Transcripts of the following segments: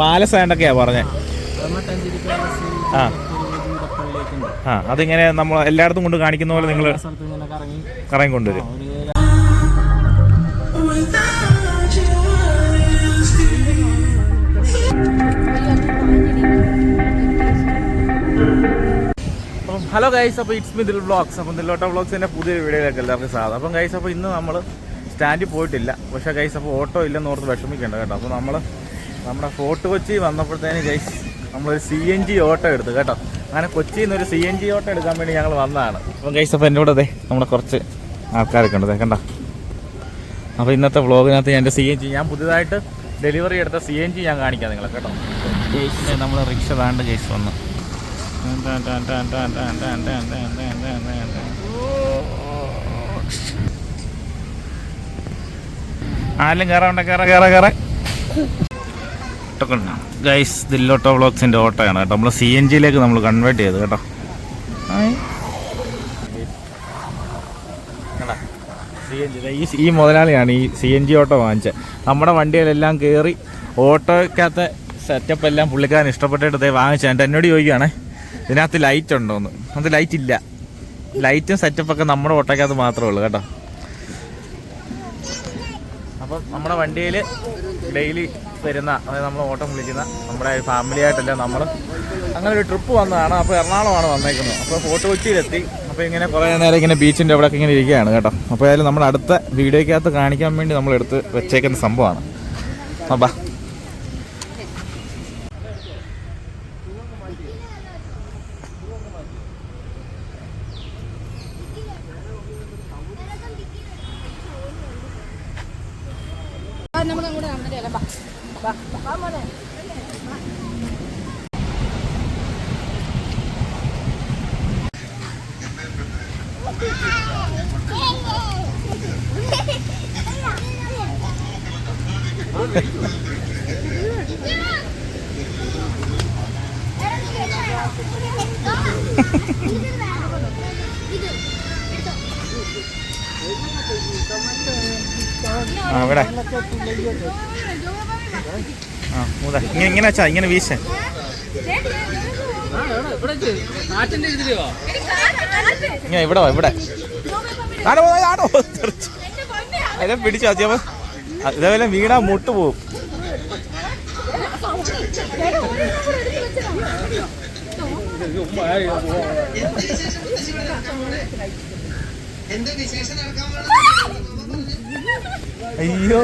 Palace ആയിട്ടൊക്കെയാ പറഞ്ഞത് ആ. ആ അതിങ്ങനെ നമ്മൾ എല്ലായിടത്തും കൊണ്ട് കാണിക്കുന്ന പോലെ നിങ്ങൾ കറങ്ങി കൊണ്ടുവരും ഹലോ ഗൈസ് അപ്പോൾ ഇറ്റ്സ് മിതിൽ ബ്ലോഗ്സ് അപ്പം ദില്ലോട്ട വ്ളോഗ്സിന്റെ പുതിയ വീഡിയോയിലേക്ക് എല്ലാവർക്കും സാധനം അപ്പം ഗൈസ് അപ്പോൾ ഇന്ന് നമ്മൾ സ്റ്റാൻഡിൽ പോയിട്ടില്ല. പക്ഷേ ഗൈസ് അപ്പോൾ ഓട്ടോ ഇല്ലെന്ന് ഓർത്ത് വിഷമിക്കേണ്ട കേട്ടോ. അപ്പോൾ നമ്മൾ നമ്മുടെ ഫോർട്ട് കൊച്ചി വന്നപ്പോഴത്തേന് ഗൈസ് നമ്മളൊരു സി എൻ ജി ഓട്ടോ എടുത്തു കേട്ടോ അങ്ങനെ കൊച്ചിയിൽ നിന്ന് ഒരു സി എൻ ജി ഓട്ടോ എടുക്കാൻ വേണ്ടി ഞങ്ങൾ വന്നതാണ് അപ്പം ഗൈസ് അപ്പോൾ കൂടെ അതെ നമ്മുടെ കുറച്ച് ആൾക്കാരൊക്കെ ഉണ്ട് കണ്ട അപ്പോൾ ഇന്നത്തെ വ്ളോഗിനകത്ത് എന്റെ സി എൻ ജി ഞാൻ പുതിയതായിട്ട് ഡെലിവറി എടുത്ത സി എൻ ജി ഞാൻ കാണിക്കാം നിങ്ങളെ കേട്ടോ ഗൈസ് നമ്മൾ റിക്ഷ താണ്ട് ഗൈസ് വന്നു ആരെങ്കിലും കയറാണ്ട കയറ കയറ കയറ ഗൈസ് ദില്ലോട്ടോ വ്ളോഗ്സിന്റെ ഓട്ടോയാണ് കേട്ടോ. നമ്മൾ സി എൻ ജിയിലേക്ക് നമ്മൾ കൺവേർട്ട് ചെയ്ത് കേട്ടോ. ആയ്. കണ്ടോ? CNG. ഈ ഈ മുതലാളിയാണ് ഈ സി എൻ ജി ഓട്ടോ വാങ്ങിച്ചത് നമ്മുടെ വണ്ടികളെല്ലാം കയറി ഓട്ടോയ്ക്കകത്തെ സെറ്റപ്പ് എല്ലാം പുള്ളിക്കാരൻ ഇഷ്ടപ്പെട്ടിട്ട് ഇതേ വാങ്ങിച്ചത് എന്നിട്ട് എന്നോട് ചോദിക്കുകയാണേ ഇതിനകത്ത് ലൈറ്റ് ഉണ്ടോന്ന്? അത് ലൈറ്റ് ഇല്ല. ലൈറ്റും സെറ്റപ്പൊക്കെ നമ്മുടെ ഓട്ടോയ്ക്കകത്ത് മാത്രമേ ഉള്ളൂ കേട്ടോ. അപ്പം നമ്മുടെ വണ്ടിയിൽ ഡെയിലി വരുന്ന അതായത് നമ്മൾ ഓട്ടം വിളിക്കുന്ന നമ്മുടെ ഫാമിലി ആയിട്ടല്ല നമ്മൾ അങ്ങനെ ഒരു ട്രിപ്പ് വന്നതാണ്. അപ്പോൾ എറണാകുളമാണ് വന്നേക്കുന്നത്. അപ്പോൾ ഫോട്ടോ കൊച്ചിയിലെത്തി. അപ്പോൾ ഇങ്ങനെ കുറേ നേരം ഇങ്ങനെ ബീച്ചിന്റെ അവിടെയൊക്കെ ഇങ്ങനെ ഇരിക്കുകയാണ് കേട്ടോ. അപ്പോൾ ഏതായാലും നമ്മുടെ അടുത്ത വീഡിയോയ്ക്കകത്ത് കാണിക്കാൻ വേണ്ടി നമ്മൾ എടുത്ത് വെച്ചേക്കുന്ന സംഭവമാണ്. അപ്പാ നമ്മളങ്ങോട്ട് അങ്ങോട്ട് നടന്നിട്ടല്ല ബാ ബാ ബാ മോനെ ആ ഇവിടെ ആ മൂതാ. ഇങ്ങനെ ഇങ്ങനെ വെച്ചാ ഇങ്ങനെ വീശ. നാട്ടിന്റെ ഇതിലോ ഇങ്ങനെ ഇവിടെ വാ ഇവിടെ. ആടോ പിടിച്ചു അച്ഛമ്മ ഇതേപോലെ വീണാ മുട്ട് പോവും. അയ്യോ.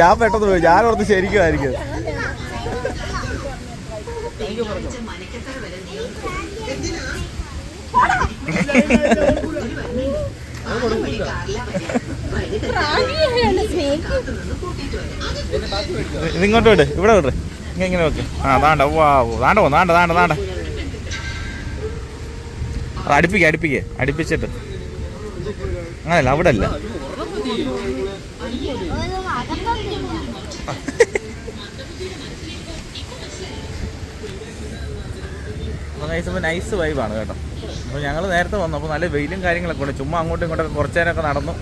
ഞാൻ പെട്ടെന്ന് പോയി. ഞാൻ ഓർത്ത് ശരിക്കുമായിരിക്കും. ഇതിങ്ങോട്ട് വിട്. ഇവിടെ വിട്. ഇങ്ങനെ ഇങ്ങനെ വെക്ക്. ആ താണ്ട. വാ താണ്ട താണ്ട താണ്ട താണ്ട. അടുപ്പിക്ക അടുപ്പിക്ക. അടുപ്പിച്ചിട്ട്. അങ്ങനല്ല അവിടെ അല്ല നൈസ് വൈബാണ് കേട്ടോ. അപ്പോൾ ഞങ്ങൾ നേരത്തെ വന്നു അപ്പോൾ നല്ല വെയിലും കാര്യങ്ങളൊക്കെ ഉണ്ട്. ചുമ്മാ അങ്ങോട്ടും ഇങ്ങോട്ടൊക്കെ കുറച്ച് നേരമൊക്കെ നടന്നു.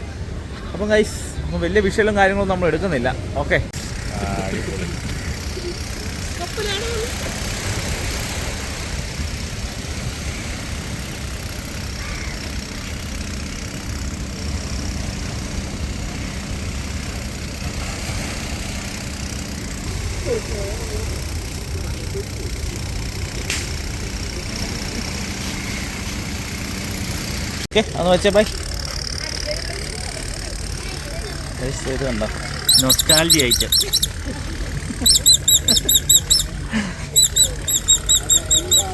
അപ്പം ഗൈസ് അപ്പം വലിയ വിഷയലും കാര്യങ്ങളൊന്നും നമ്മൾ എടുക്കുന്നില്ല. ഓക്കെ ഓക്കെ അന്ന് വെച്ചേ ബൈ ഇത് കണ്ടോ? നൊസ്റ്റാൾജി ഐറ്റം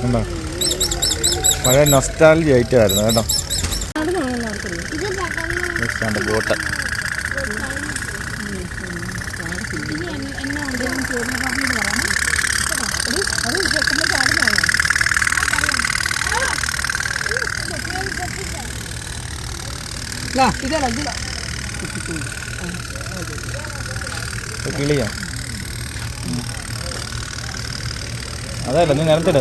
കണ്ടോ? പഴയ നൊസ്റ്റാലജി ഐറ്റം ആയിരുന്നു കേട്ടോ. Next കിളിയോ. അതല്ല നീ നിരത്തിട.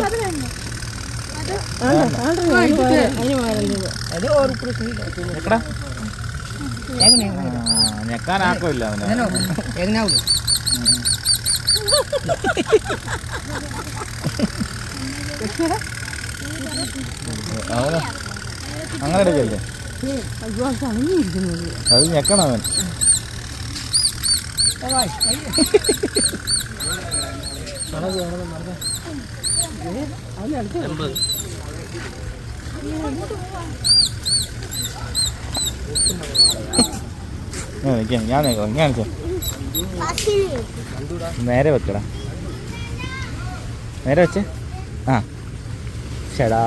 ഞെക്കാനാക്കില്ല അവന്. അങ്ങനെ എടുക്കല്ലേ? അയ്യോ തണിഞ്ഞിരിക്കുന്നത് അത് ഞെക്കണം അവൻ. ഞാൻ നിക്കാം. നേരെ വെക്കടാ. നേരെ വെച്ച്? ആ. ചേടാ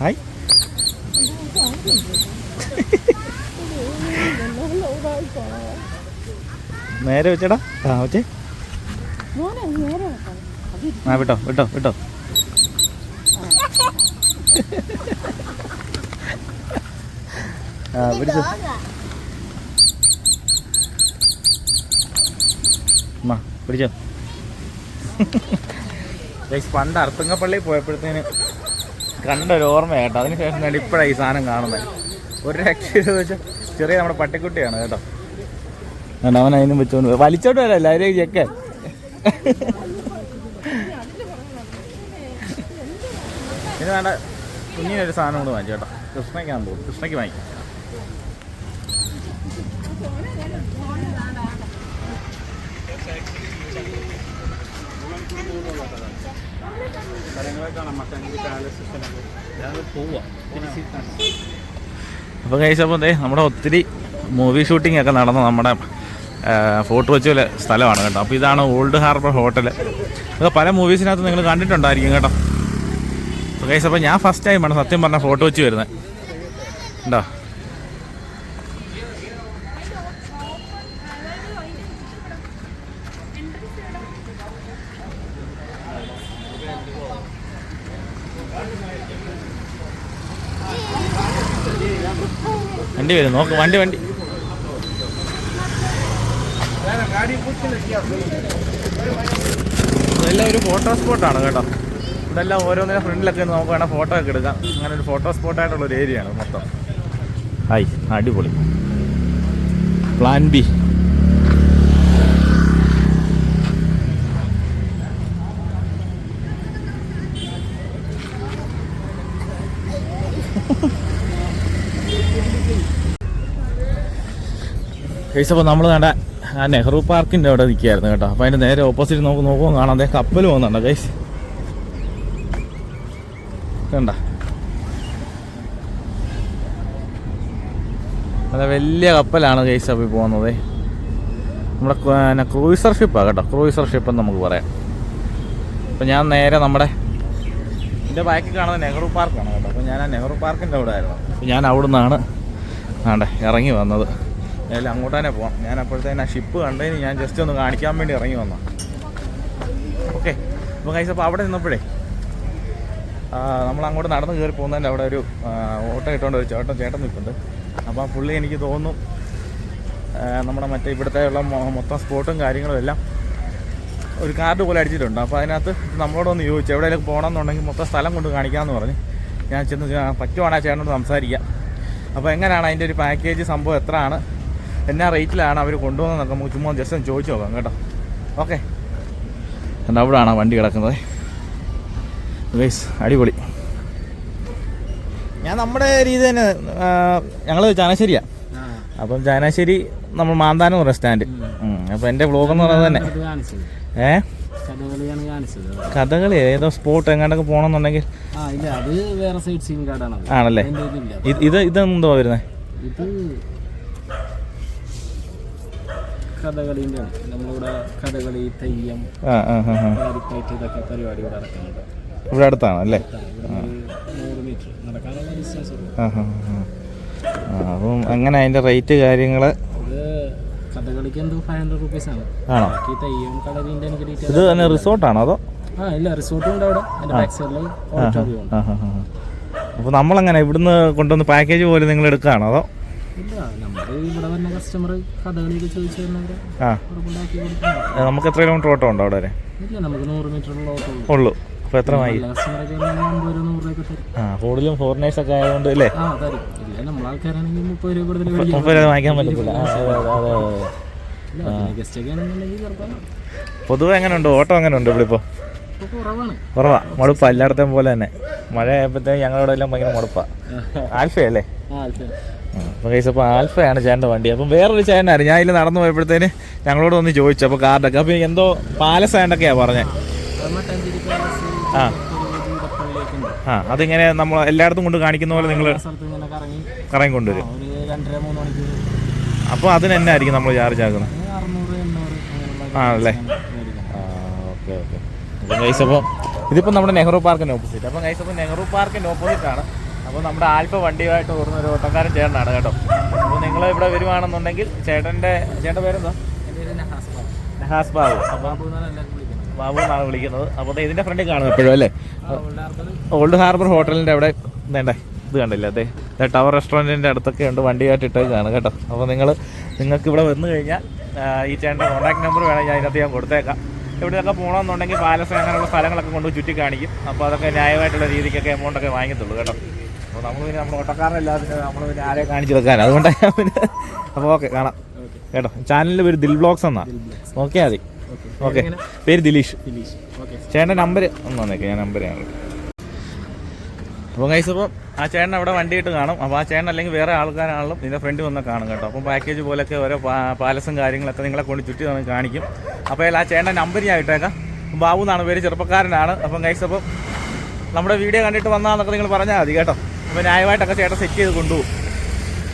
ഹായ്. നേരെ വെച്ചടാ. ആ വെച്ചേ. ആ വിട്ടോ വിട്ടോ വിട്ടോ. ആ പിടിച്ചു. അമ്മ പിടിച്ചോ. പണ്ട് അർത്തുങ്കപ്പള്ളി പോയപ്പോഴത്തേന് കണ്ട ഓർമ്മയായിട്ടോ ഓർമ്മ കേട്ടോ അതിന് ശേഷം ഞാൻ ഇപ്പോഴാണ് ഈ സാധനം കാണുന്നത് ഒരു രക്ഷയെന്ന് വെച്ചാൽ ചെറിയ നമ്മുടെ പട്ടിക്കുട്ടിയാണ് കേട്ടോ. കണ്ടോ അവൻ അതിനും വെച്ചോണ്ട് വലിച്ചോട്ട് വരല്ല അതിലേക്ക് ചെക്കൻ ഇനി വേണ്ട കുഞ്ഞിനൊരു സാധനം കൊണ്ട് വാങ്ങിച്ചു കേട്ടോ കൃഷ്ണയ്ക്കാന്ന് തോന്നുന്നു. കൃഷ്ണയ്ക്ക് വാങ്ങിക്കാം. അപ്പോൾ കഴിച്ചപ്പോൾ എന്തേ നമ്മുടെ ഒത്തിരി മൂവി ഷൂട്ടിംഗ് ഒക്കെ നടന്ന നമ്മുടെ ഫോർട്ട് കൊച്ചിയിലെ സ്ഥലമാണ് കേട്ടോ. അപ്പോൾ ഇതാണ് ഓൾഡ് ഹാർബർ ഹോട്ടൽ ഇത് പല മൂവീസിനകത്ത് നിങ്ങൾ കണ്ടിട്ടുണ്ടായിരിക്കും കേട്ടോ. അപ്പോൾ കഴിച്ചപ്പോൾ ഞാൻ ഫസ്റ്റ് ടൈമാണ് സത്യം പറഞ്ഞ ഫോർട്ട് കൊച്ചി വരുന്നത്. ഉണ്ടോ? വണ്ടി വരും. നോക്ക് വണ്ടി വണ്ടി. ഇതെല്ലാം ഒരു ഫോട്ടോ സ്പോട്ടാണ് കേട്ടോ. ഇതെല്ലാം ഓരോന്നിനും ഫ്രണ്ടിലൊക്കെ നമുക്ക് വേണമെങ്കിൽ ഫോട്ടോ ഒക്കെ എടുക്കാം. അങ്ങനെ ഒരു ഫോട്ടോ സ്പോട്ടായിട്ടുള്ള ഒരു ഏരിയയാണ് മൊത്തം. ഹായ് അടിപൊളി. പ്ലാൻ ബി കേസ് അപ്പോൾ നമ്മൾ കണ്ട ആ നെഹ്റു പാർക്കിന്റെ അവിടെ നിൽക്കുകയായിരുന്നു കേട്ടോ. അപ്പോൾ അതിന്റെ നേരെ ഓപ്പോസിറ്റ് നമുക്ക് നോക്കുമ്പോൾ കാണാം. അതേ കപ്പൽ പോകുന്നുണ്ട് കേസ് കണ്ട? അത് വലിയ കപ്പലാണ് കേസ് അപ്പോൾ പോകുന്നത്. നമ്മുടെ പിന്നെ ക്രൂയിസർ ഷിപ്പാണ് കേട്ടോ. ക്രൂയിസർ ഷിപ്പ് എന്ന് നമുക്ക് പറയാം. അപ്പോൾ ഞാൻ നേരെ നമ്മുടെ എന്റെ ബാക്കിൽ കാണുന്നത് നെഹ്റു പാർക്കാണ് കേട്ടോ. അപ്പോൾ ഞാൻ ആ നെഹ്റു പാർക്കിന്റെ അവിടെ ആയിരുന്നു. അപ്പോൾ ഞാൻ അവിടെ നിന്നാണ് ആണ്ടെ ഇറങ്ങി വന്നത്. അല്ല അങ്ങോട്ട് തന്നെ പോവാം. ഞാൻ അപ്പോഴത്തേന് ആ ഷിപ്പ് കണ്ടതിന് ഞാൻ ജസ്റ്റ് ഒന്ന് കാണിക്കാൻ വേണ്ടി ഇറങ്ങി വന്ന ഓക്കെ അപ്പോൾ കൈസ് അപ്പോൾ അവിടെ നിന്നപ്പോഴേ നമ്മൾ അങ്ങോട്ട് നടന്ന് കയറി പോകുന്നതിന്റെ അവിടെ ഒരു ഓട്ടോ ഇട്ടുകൊണ്ട് ഒരു ചേട്ടൻ ചേട്ടൻ നിൽപ്പുണ്ട്. അപ്പോൾ ആ പുള്ളി എനിക്ക് തോന്നുന്നു നമ്മുടെ മറ്റേ ഇവിടുത്തെ ഉള്ള മൊത്തം സ്പോട്ടും കാര്യങ്ങളും എല്ലാം ഒരു കാർഡ് പോലെ അടിച്ചിട്ടുണ്ട്. അപ്പോൾ അതിനകത്ത് നമ്മളോടൊന്ന് ചോദിച്ചു എവിടെയെങ്കിലും പോകണം എന്നുണ്ടെങ്കിൽ മൊത്തം സ്ഥലം കൊണ്ട് കാണിക്കാമെന്ന് പറഞ്ഞ്. ഞാൻ ചെന്ന് പറ്റുവാണ് ആ ചേട്ടനോട് സംസാരിക്കാം. അപ്പോൾ എങ്ങനെയാണ് അതിന്റെ ഒരു പാക്കേജ് സംഭവം എത്രയാണ്? എന്നാ റേറ്റിലാണ് അവർ കൊണ്ടുപോകുന്നത് നമുക്ക് ചുമ്മാ ജസ്റ്റ് ഒന്ന് ചോദിച്ചു നോക്കാം കേട്ടോ. ഓക്കെ. എന്നാൽ അവിടെ ആണോ വണ്ടി കിടക്കുന്നത്? ഗൈസ് അടിപൊളി. ഞാൻ നമ്മുടെ രീതി തന്നെ ഞങ്ങൾ ചാനശ്ശേരിയാണ് അപ്പം ചാനാശ്ശേരി നമ്മൾ മാന്താനം പറയുന്ന സ്റ്റാൻഡ് അപ്പം എന്റെ വ്ളോഗ് എന്ന് പറയുന്നത് തന്നെ. ഏ? കഥകളി ഏതോ സ്പോട്ട് എങ്ങാണ്ടൊക്കെ പോകണമെന്നുണ്ടെങ്കിൽ ആണല്ലേ? ഇത് ഇത് ഇതെന്തോ വരുന്നത് കഥകളീന്റെ നമ്മളിവിടെ കഥകളി തെയ്യം ക്ലാരിക്കറ്റ് ഇതൊക്കെ പരിപാടി ഇവിടെ നടക്കുന്നുണ്ട്. ഇവിടെ അടുത്താണ് അല്ലേ? നൂറ് മീറ്റർ നടക്കാനുള്ള ഡിസ്റ്റൻസ് അപ്പം അങ്ങനെ അതിന്റെ റേറ്റ് കാര്യങ്ങൾ? ഇത് കഥകളിക്ക് എന്തോ ഫൈവ് ഹൺഡ്രഡ് റുപ്പീസ് ആണ്. ആണോ? ഈ തെയ്യം കടലിന്റെ എനിക്ക് ഇത് തന്നെ റിസോർട്ടാണോ അതോ? ആ ഇല്ല റിസോർട്ടും ഉണ്ട് അവിടെ. എന്റെ ബാക്ക് സൈഡിൽ ഓഡിറ്റോറിയം ഉണ്ട്. അപ്പോൾ നമ്മളങ്ങനെ ഇവിടുന്ന് കൊണ്ടുവന്ന് പാക്കേജ് പോലെ നിങ്ങൾ എടുക്കുകയാണോ അതോ? നമുക്ക് എത്ര കിലോമീറ്റർ ഓട്ടം ഉണ്ടോ അവിടെ വരെ? ഉള്ളൂ അപ്പോൾ എത്ര മായി ആ കൂടുതലും ഫോറിനേഴ്സ് ഒക്കെ ആയതുകൊണ്ട് അല്ലേ? മുപ്പത് രൂപ വാങ്ങിക്കാൻ പറ്റത്തില്ല. പൊതുവെ എങ്ങനെയുണ്ട്? ഓട്ടം എങ്ങനെയുണ്ട് ഇവിടെ ഇപ്പോൾ കുറവാ. മടുപ്പാ എല്ലായിടത്തേം പോലെ തന്നെ. മഴ ആയപ്പോഴത്തേക്കും ഞങ്ങളുടെ എല്ലാം ഭയങ്കര മടുപ്പാ. ആൽഫയല്ലേ? അപ്പോൾ കേസ് അപ്പോൾ ആൽഫയാണ് ചേട്ടന്റെ വണ്ടി. അപ്പം വേറൊരു ചേട്ടനായിരുന്നു. ഞാൻ ഇതിൽ നടന്നു പോയപ്പോഴത്തേന് ഞങ്ങളോട് ഒന്ന് ചോദിച്ചു. അപ്പോൾ കാർഡൊക്കെ. അപ്പോൾ എന്തോ പാലസ് ആൻഡൊക്കെയാണ് പറഞ്ഞത് ആ. ആ അതിങ്ങനെ നമ്മൾ എല്ലായിടത്തും കൊണ്ട് കാണിക്കുന്ന പോലെ നിങ്ങൾ കറങ്ങി കൊണ്ടുവരും അപ്പോൾ അതിന് തന്നെ ആയിരിക്കും നമ്മൾ ചാർജ് ആക്കുന്നത്. ആണല്ലേ ഓക്കെ ഓക്കെ. അപ്പം ഗൈസ് അപ്പോൾ ഇതിപ്പോൾ നമ്മുടെ നെഹ്റു പാർക്കിന്റെ ഓപ്പോസിറ്റ് അപ്പം ഗൈസ് അപ്പോൾ നെഹ്റു പാർക്കിന്റെ ഓപ്പോസിറ്റ് ആണ്. അപ്പോൾ നമ്മുടെ ആൽഫ വണ്ടിയുമായിട്ട് ഓർന്ന ഒരു ഓട്ടക്കാരൻ ചേട്ടനാണ് കേട്ടോ. അപ്പോൾ നിങ്ങൾ ഇവിടെ വരുവാണെന്നുണ്ടെങ്കിൽ ചേട്ടന്റെ ചേട്ടന്റെ പേരെന്താ? നഹാസ് ബാബു. നഹാസ് ബാബു അപ്പം ബാബു എന്നാണ് വിളിക്കുന്നത്. അപ്പോൾ ഇതിന്റെ ഫ്രണ്ടിൽ കാണും എപ്പോഴും അല്ലേ? ഓൾഡ് ഹാർബർ ഹോട്ടലിന്റെ അവിടെ വേണ്ടേ ഇത് കണ്ടില്ല. അതെ ടവർ റെസ്റ്റോറന്റിന്റെ അടുത്തൊക്കെ ഉണ്ട് വണ്ടിയായിട്ട് ഇട്ടേക്കാണ് കേട്ടോ. അപ്പോൾ നിങ്ങൾ നിങ്ങൾക്ക് ഇവിടെ വന്നു കഴിഞ്ഞാൽ ഈ ചേട്ടന്റെ കോൺടാക്ട് നമ്പർ വേണമെങ്കിൽ അതിനകത്ത് ഞാൻ കൊടുത്തേക്കാം. എവിടെയൊക്കെ പോകണമെന്നുണ്ടെങ്കിൽ പാലസ് അങ്ങനെയുള്ള സ്ഥലങ്ങളൊക്കെ കൊണ്ട് ചുറ്റി കാണിക്കും അപ്പോൾ അതൊക്കെ ന്യായമായിട്ടുള്ള രീതിക്കൊക്കെ എമൗണ്ടൊക്കെ വാങ്ങിത്തുള്ളൂ കേട്ടോ. അപ്പോൾ നമ്മൾ പിന്നെ നമ്മുടെ ഓട്ടക്കാരനല്ലാതെ നമ്മൾ പിന്നെ ആരെ കാണിച്ചു വെക്കാൻ അതുകൊണ്ടാണ് പിന്നെ അപ്പോൾ ഓക്കെ കാണാം. കേട്ടോ? ചാനലിൽ ഒരു ദിൽ ബ്ലോഗ്സ് എന്നാ? നോക്കിയാൽ മതി. ഓക്കെ പേര് ദിലീഷ്. ദിലീഷ്. ചേട്ടന്റെ നമ്പർ ഒന്ന് വന്നേക്കാം ഞാൻ നമ്പർ ഞാൻ അപ്പോൾ കൈസ് അപ്പോൾ ആ ചേട്ടൻ അവിടെ വണ്ടിയിട്ട് കാണും. അപ്പോൾ ആ ചേട്ടൻ അല്ലെങ്കിൽ വേറെ ആൾക്കാരാണെങ്കിലും നിന്റെ ഫ്രണ്ട് വന്ന് കാണും കേട്ടോ. അപ്പൊ പാക്കേജ് പോലൊക്കെ ഓരോ പാലസും കാര്യങ്ങളൊക്കെ നിങ്ങളെ കൊണ്ട് ചുറ്റി നമുക്ക് കാണിക്കും. അപ്പോൾ ആ ചേട്ടന്റെ നമ്പർ ഞാൻ ഇട്ടേക്കാം. ബാബു എന്നാണ് പേര് ചെറുപ്പക്കാരനാണ്. അപ്പം കൈസ് അപ്പം നമ്മുടെ വീഡിയോ കണ്ടിട്ട് വന്നാന്നൊക്കെ നിങ്ങൾ പറഞ്ഞാൽ മതി കേട്ടോ. അപ്പോൾ ന്യായമായിട്ടൊക്കെ ചേട്ടൻ സെറ്റ് ചെയ്ത് കൊണ്ടുപോകും.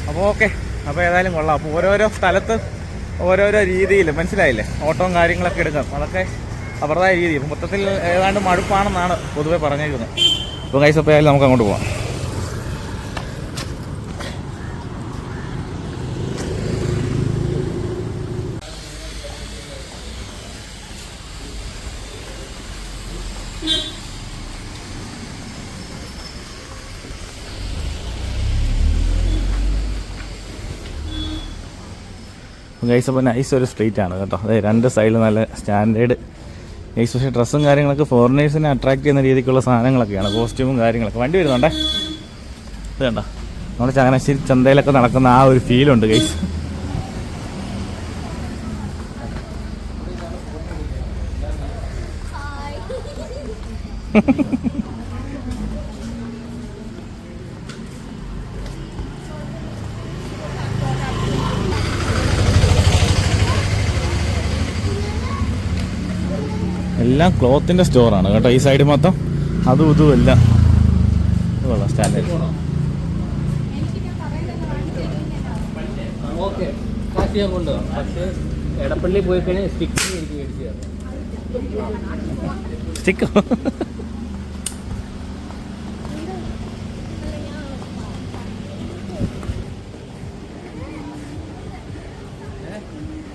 അപ്പോൾ ഓക്കെ അപ്പോൾ ഏതായാലും കൊള്ളാം. അപ്പോൾ ഓരോരോ സ്ഥലത്ത് ഓരോരോ രീതിയിൽ മനസ്സിലായില്ലേ? ഓട്ടവും കാര്യങ്ങളൊക്കെ എടുക്കാം. അതൊക്കെ അവരുടേതായ രീതി മൊത്തത്തിൽ ഏതാണ്ട് മടുപ്പാണെന്നാണ് പൊതുവെ പറഞ്ഞേക്കുന്നത്. അപ്പോൾ കൈസ് അപ്പോൾ ആയാലും നമുക്ക് അങ്ങോട്ട് പോകാം ഗൈസ് അപ്പോൾ നൈസ് ഒരു സ്ട്രീറ്റ് ആണ് കേട്ടോ. അതെ രണ്ട് സൈഡിൽ നല്ല സ്റ്റാൻഡേർഡ് ഗൈസ് പക്ഷേ ഡ്രസ്സും കാര്യങ്ങളൊക്കെ ഫോറിനേഴ്സിനെ അട്രാക്ട് ചെയ്യുന്ന രീതിക്കുള്ള സാധനങ്ങളൊക്കെയാണ് കോസ്റ്റ്യൂമും കാര്യങ്ങളൊക്കെ. വണ്ടി വരുന്നുണ്ടേ? ഇത് കണ്ടോ? നമ്മുടെ ചങ്ങനാശ്ശേരി ചന്തയിലൊക്കെ നടക്കുന്ന ആ ഒരു ഫീലുണ്ട് ഗൈസ്. എല്ലാം ക്ലോത്തിന്റെ സ്റ്റോറാണ് കേട്ടോ ഈ സൈഡ് മൊത്തം അതും ഇതും എല്ലാം. സ്റ്റാൻഡേർഡ് എടപ്പള്ളി പോയി കഴിഞ്ഞാൽ സ്റ്റിക്ക് സ്റ്റിക്കോ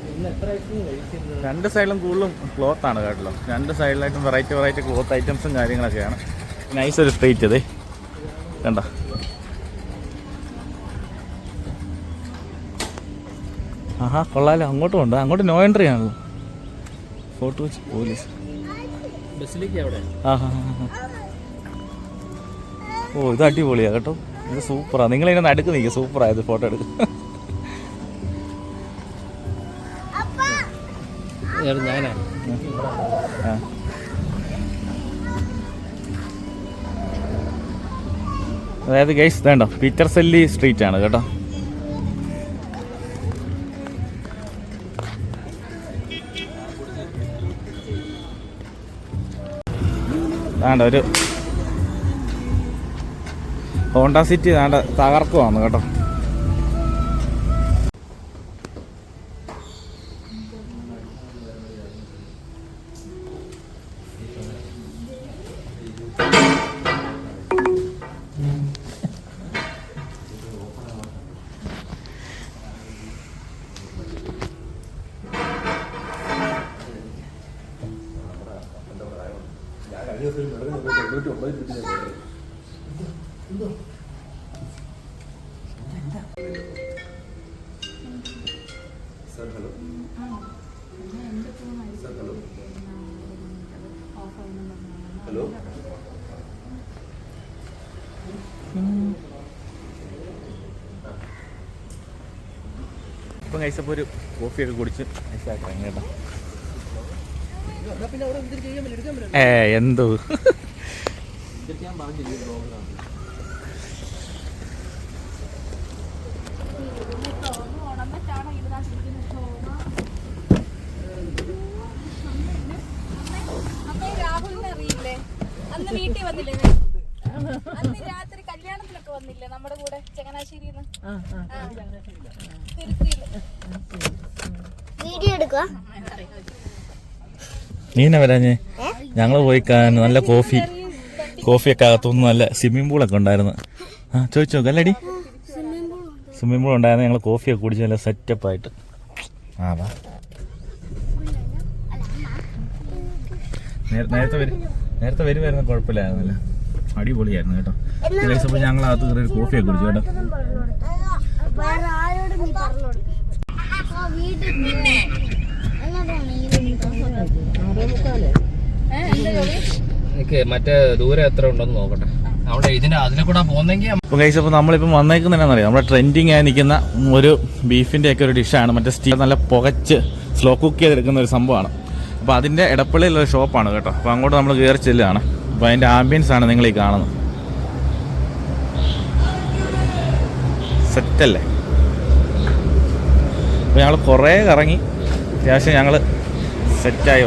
ഇന്ന് എത്ര ഐസ്ക്രീം കഴിച്ചിരുന്നത് രണ്ട് സൈഡിലും കൂടുതലും ക്ലോത്ത് ആണ് കേട്ടോ. രണ്ട് സൈഡിലായിട്ടും വെറൈറ്റി വെറൈറ്റി ക്ലോത്ത് ഐറ്റംസും കാര്യങ്ങളൊക്കെയാണ്. നൈസ് ഒരു സ്ട്രീറ്റ് അതെ കണ്ട? ആഹാ കൊള്ളാലോ. അങ്ങോട്ടും ഉണ്ട്. അങ്ങോട്ട് നോ എൻട്രി ആണല്ലോ. ഫോട്ടോ വെച്ച് പോലീസ്. ബസ്സിലേക്ക് അവിടെ? ആഹാ ഓ ഇത് അടിപൊളിയാ കേട്ടോ. ഇത് സൂപ്പറാ നിങ്ങൾ ഇതിനെ നടുക്ക് നിൽക്കുക സൂപ്പറായത് ഫോട്ടോ എടുക്കും. ഞാനാ. ആ. അതായത് ഗൈസ് വേണ്ട പീറ്റർ സെല്ലി സ്ട്രീറ്റ് ആണ് കേട്ടോ. വേണ്ട ഒരു ഹോണ്ട സിറ്റി വേണ്ട തകർക്കുവാണ് കേട്ടോ. കഴിഞ്ഞ ദിവസം ഒരു തൊണ്ണൂറ്റി ഒമ്പത് കിട്ടി ഞാൻ medal sir hello. Sir hello. Hello. ഇപ്പം കഴിച്ചപ്പോൾ ഒരു കോഫിയൊക്കെ കുടിച്ച് മനസ്സിലാക്കാം കേട്ടോ. രാഹുലിനെ എന്തോ അന്ന് വീട്ടിൽ വന്നില്ലേ? അന്ന് രാത്രി കല്യാണത്തിലൊക്കെ വന്നില്ലേ നമ്മുടെ കൂടെ ചങ്ങനാശ്ശേരിന്ന് തിരുത്തിയിൽ വീഡിയോ എടുക്കുക നീ എന്നാ വരാഞ്ഞേ ഞങ്ങൾ പോയി നല്ല കോഫി. കോഫിയൊക്കെ അകത്തുനിന്ന് നല്ല സ്വിമ്മിംഗ് പൂളൊക്കെ ഉണ്ടായിരുന്നു. ആ ചോദിച്ചോ അല്ലടി? സ്വിമ്മിംഗ് പൂൾ ഉണ്ടായിരുന്നു ഞങ്ങൾ കോഫിയൊക്കെ കുടിച്ച് നല്ല സെറ്റപ്പ് ആയിട്ട് ആ വാ. നേരത്തെ വരും നേരത്തെ വരുമായിരുന്നു കുഴപ്പമില്ലായിരുന്നല്ല. അടിപൊളിയായിരുന്നു കേട്ടോ. കഴിച്ചപ്പോൾ ഞങ്ങൾ അകത്ത് കയറി ഒരു കോഫിയൊക്കെ കുടിച്ചു കേട്ടോ. വീട്ടിൽ മറ്റേ ദൂരം എത്ര ഉണ്ടെന്ന് നോക്കട്ടെ. അവിടെ കൂടെ പോകുന്നെങ്കിൽ അപ്പോൾ നമ്മുടെ ട്രെൻഡിങ് ആയി നിൽക്കുന്ന ഒരു ബീഫിന്റെ ഒക്കെ ഒരു ഡിഷാണ് മറ്റേ സ്റ്റീൽ നല്ല പുകച്ച് സ്ലോ കുക്ക് ചെയ്തെടുക്കുന്ന ഒരു സംഭവമാണ്. അപ്പോൾ അതിന്റെ ഇടപ്പള്ളിയിലുള്ള ഷോപ്പാണ് കേട്ടോ. അപ്പോൾ അങ്ങോട്ട് നമ്മൾ കയറി ചെല്ലുകയാണ്. അപ്പോൾ അതിന്റെ ആംബിയൻസ് ആണ് നിങ്ങൾ ഈ കാണുന്നത്. സെറ്റല്ലേ അപ്പോൾ ഞങ്ങൾ കുറേ കറങ്ങി. അത്യാവശ്യം ഞങ്ങൾ सच्चाई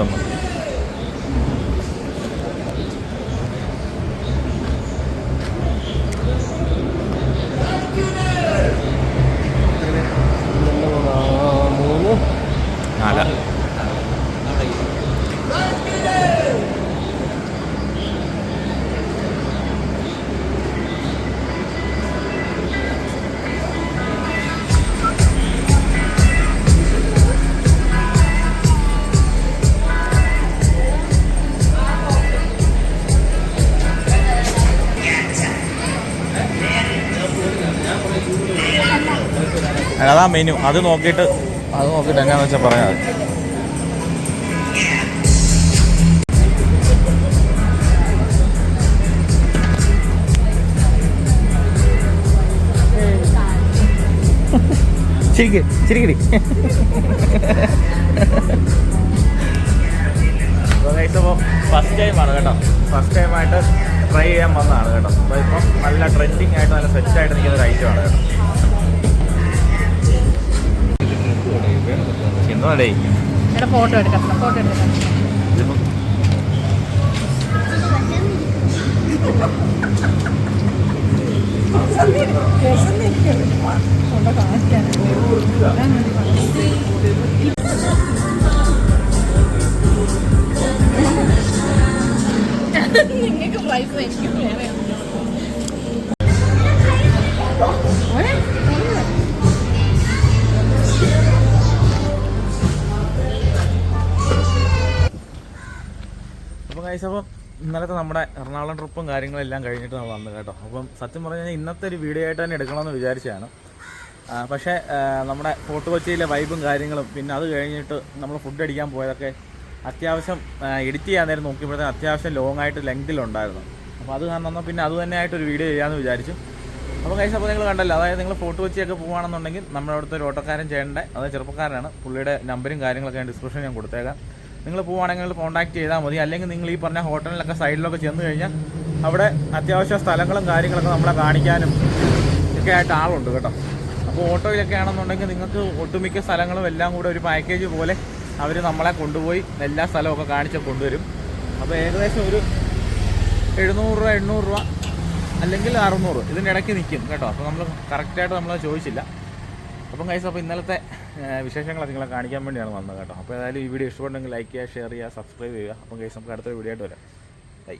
അതാ മെനു അത് നോക്കിയിട്ട് അത് നോക്കിയിട്ട് എങ്ങനെയാണെന്ന് വെച്ചാൽ പറയാം. ചിരിക്ക് ചിരിക്കടി. ഫസ്റ്റ് ടൈമാണ് കേട്ടോ. ഫസ്റ്റ് ടൈമായിട്ട് ട്രൈ ചെയ്യാൻ വന്നതാണ് കേട്ടോ. അപ്പോൾ ഇപ്പം നല്ല ട്രെൻഡിങ് ആയിട്ട് നല്ല സെറ്റായിട്ട് നിൽക്കുന്ന ഒരു ഐറ്റമാണ് കേട്ടോ. ഫോട്ടോ എടുക്കാം ഫോട്ടോ എടുക്കാം. നിങ്ങൾക്ക് പ്രൈസ് എനിക്ക് വേറെ കഴിച്ച അപ്പം ഇന്നലത്തെ നമ്മുടെ എറണാകുളം ട്രിപ്പും കാര്യങ്ങളെല്ലാം കഴിഞ്ഞിട്ട് നമ്മൾ വന്നു കേട്ടോ. അപ്പം സത്യം പറഞ്ഞു കഴിഞ്ഞാൽ ഇന്നത്തെ ഒരു വീഡിയോ ആയിട്ട് തന്നെ എടുക്കണമെന്ന് വിചാരിച്ചതാണ്. പക്ഷേ നമ്മുടെ ഫോർട്ട് കൊച്ചിയിലെ വൈബും കാര്യങ്ങളും പിന്നെ അത് കഴിഞ്ഞിട്ട് നമ്മൾ ഫുഡ് അടിക്കാൻ പോയതൊക്കെ അത്യാവശ്യം എഡിറ്റ് ചെയ്യാൻ നേരം നോക്കിയപ്പോഴത്തേക്കും അത്യാവശ്യം ലോങ് ആയിട്ട് ലെങ്തിലുണ്ടായിരുന്നു അപ്പോൾ അത് കാരണം പിന്നെ അത് തന്നെ ആയിട്ടൊരു വീഡിയോ ചെയ്യാമെന്ന് വിചാരിച്ചു. അപ്പോൾ കഴിച്ച അപ്പോൾ നിങ്ങൾ കണ്ടല്ലോ. അതായത് നിങ്ങൾ ഫോർട്ട് കൊച്ചിയൊക്കെ പോകുകയാണെന്നുണ്ടെങ്കിൽ നമ്മുടെ അവിടുത്തെ ഒരു ഓട്ടോക്കാരൻ ചെയ്യേണ്ട അത് ചെറുപ്പക്കാരനാണ്. പുള്ളിയുടെ നമ്പരും കാര്യങ്ങളൊക്കെ ഞാൻ ഡിസ്ക്രിപ്ഷൻ ഞാൻ കൊടുത്തേക്കാം. നിങ്ങൾ പോവുകയാണെങ്കിൽ കോൺടാക്ട് ചെയ്താൽ മതി. അല്ലെങ്കിൽ നിങ്ങൾ ഈ പറഞ്ഞ ഹോട്ടലിലൊക്കെ സൈഡിലൊക്കെ ചെന്ന് കഴിഞ്ഞാൽ അവിടെ അത്യാവശ്യ സ്ഥലങ്ങളും കാര്യങ്ങളൊക്കെ നമ്മളെ കാണിക്കാനും ഒക്കെ ആയിട്ട് ആളുണ്ട് കേട്ടോ. അപ്പോൾ ഓട്ടോയിലൊക്കെ ആണെന്നുണ്ടെങ്കിൽ നിങ്ങൾക്ക് ഒട്ടുമിക്ക സ്ഥലങ്ങളും എല്ലാം കൂടെ ഒരു പാക്കേജ് പോലെ അവർ നമ്മളെ കൊണ്ടുപോയി എല്ലാ സ്ഥലമൊക്കെ കാണിച്ച് കൊണ്ടുവരും. അപ്പോൾ ഏകദേശം ഒരു എഴുന്നൂറ് രൂപ എണ്ണൂറ് രൂപ അല്ലെങ്കിൽ അറുന്നൂറ് ഇതിന്റെ ഇടയ്ക്ക് നിൽക്കും കേട്ടോ. അപ്പോൾ നമ്മൾ കറക്റ്റായിട്ട് നമ്മൾ ചോദിച്ചില്ല. അപ്പം കൈസ് അപ്പോൾ ഇന്നലത്തെ ഏഹ്, വിശേഷങ്ങളൊക്കെ നിങ്ങളെ കാണിക്കാൻ വേണ്ടിയാണ് വന്നത് കേട്ടോ. അപ്പോൾ ഏതായാലും ഈ വീഡിയോ ഇഷ്ടപ്പെട്ടെങ്കിൽ ലൈക്ക് ചെയ്യുക ഷെയർ ചെയ്യുക സബ്സ്ക്രൈബ് ചെയ്യുക. അപ്പം കൈസ് നമുക്ക് അടുത്തൊരു വീഡിയോ ആയിട്ട് വരാം. ബൈ